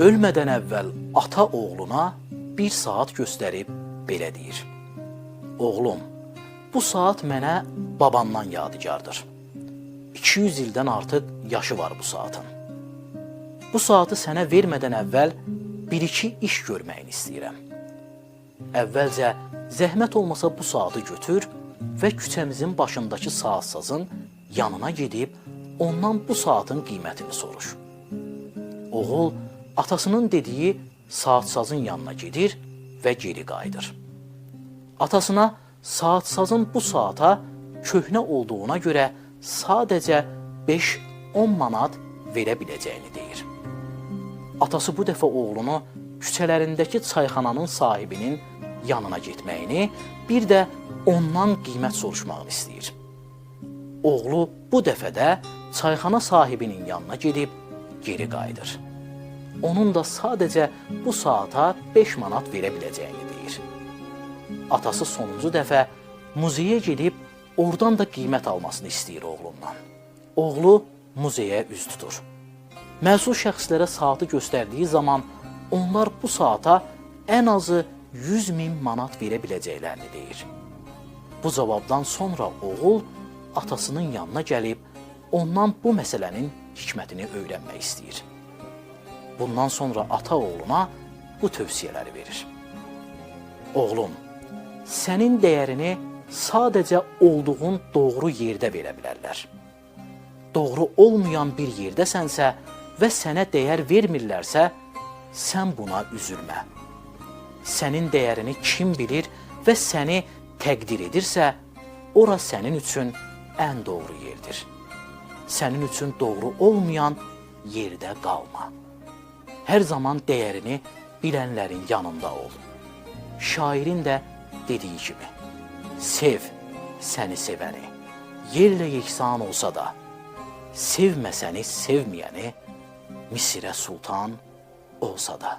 Ölmədən əvvəl ata oğluna bir saat göstərib belə deyir. Oğlum, bu saat mənə babandan yadigardır. 200 ildən artıq yaşı var bu saatın. Bu saatı sənə vermədən əvvəl bir-iki iş görməyini istəyirəm. Əvvəlcə zəhmət olmasa bu saatı götür və küçəmizin başındakı saatsazın yanına gedib ondan bu saatın qiymətini soruş. Oğul atasının dediyi saatsazın yanına gedir və geri qayıdır. Atasına saatsazın bu saata köhnə olduğuna görə sadəcə 5-10 manat verə biləcəyini deyir. Atası bu dəfə oğlunu küçələrindəki çayxananın sahibinin yanına getməyini, bir də ondan qiymət soruşmağını istəyir. Oğlu bu dəfə də çayxana sahibinin yanına gedib geri qayıdır. Onun da sadəcə bu saata 5 manat verə biləcəyini deyir. Atası sonuncu dəfə muzeyə gedib oradan da qiymət almasını istəyir oğlundan. Oğlu muzeyə üz tutur. Məsul şəxslərə saatı göstərdiyi zaman onlar bu saata ən azı 100 min manat verə biləcəklərini deyir. Bu cavabdan sonra oğul atasının yanına gəlib ondan bu məsələnin hikmətini öyrənmək istəyir. Bundan sonra ata oğluna bu tövsiyələri verir. Oğlum, sənin dəyərini sadəcə olduğun doğru yerdə verə bilərlər. Doğru olmayan bir yerdəsənsə və sənə dəyər vermirlərsə, sən buna üzülmə. Sənin dəyərini kim bilir və səni təqdir edirsə, ora sənin üçün ən doğru yerdir. Sənin üçün doğru olmayan yerdə qalma. Hər zaman dəyərini bilənlərin yanında ol. Şairin də dediyi kimi, sev səni sevəni. Yerlə yeksan olsa da, sevməsəni sevməyəni Misirə sultan olsa da.